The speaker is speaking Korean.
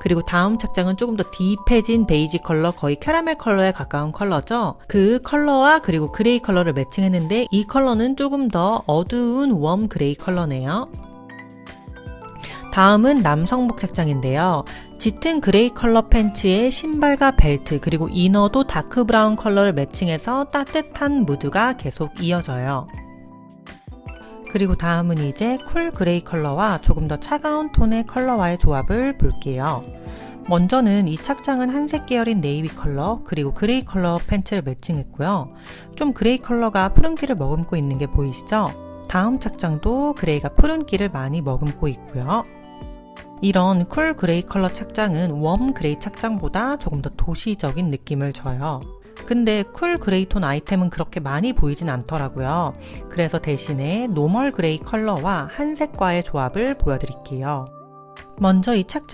그리고 다음 착장은 조금 더 딥해진 베이지 컬러, 거의 캐러멜 컬러에 가까운 컬러죠. 그 컬러와 그리고 그레이 컬러를 매칭했는데 이 컬러는 조금 더 어두운 웜 그레이 컬러네요. 다음은 남성복 착장인데요. 짙은 그레이 컬러 팬츠에 신발과 벨트, 그리고 이너도 다크 브라운 컬러를 매칭해서 따뜻한 무드가 계속 이어져요. 그리고 다음은 이제 쿨 그레이 컬러와 조금 더 차가운 톤의 컬러와의 조합을 볼게요. 먼저는 이 착장은 한색 계열인 네이비 컬러 그리고 그레이 컬러 팬츠를 매칭했고요. 좀 그레이 컬러가 푸른기를 머금고 있는 게 보이시죠? 다음 착장도 그레이가 푸른기를 많이 머금고 있고요. 이런 쿨 그레이 컬러 착장은 웜 그레이 착장보다 조금 더 도시적인 느낌을 줘요. 근데 쿨 그레이 톤 아이템은 그렇게 많이 보이진 않더라고요. 그래서 대신에 노멀 그레이 컬러와 한색과의 조합을 보여드릴게요. 먼저 이 착장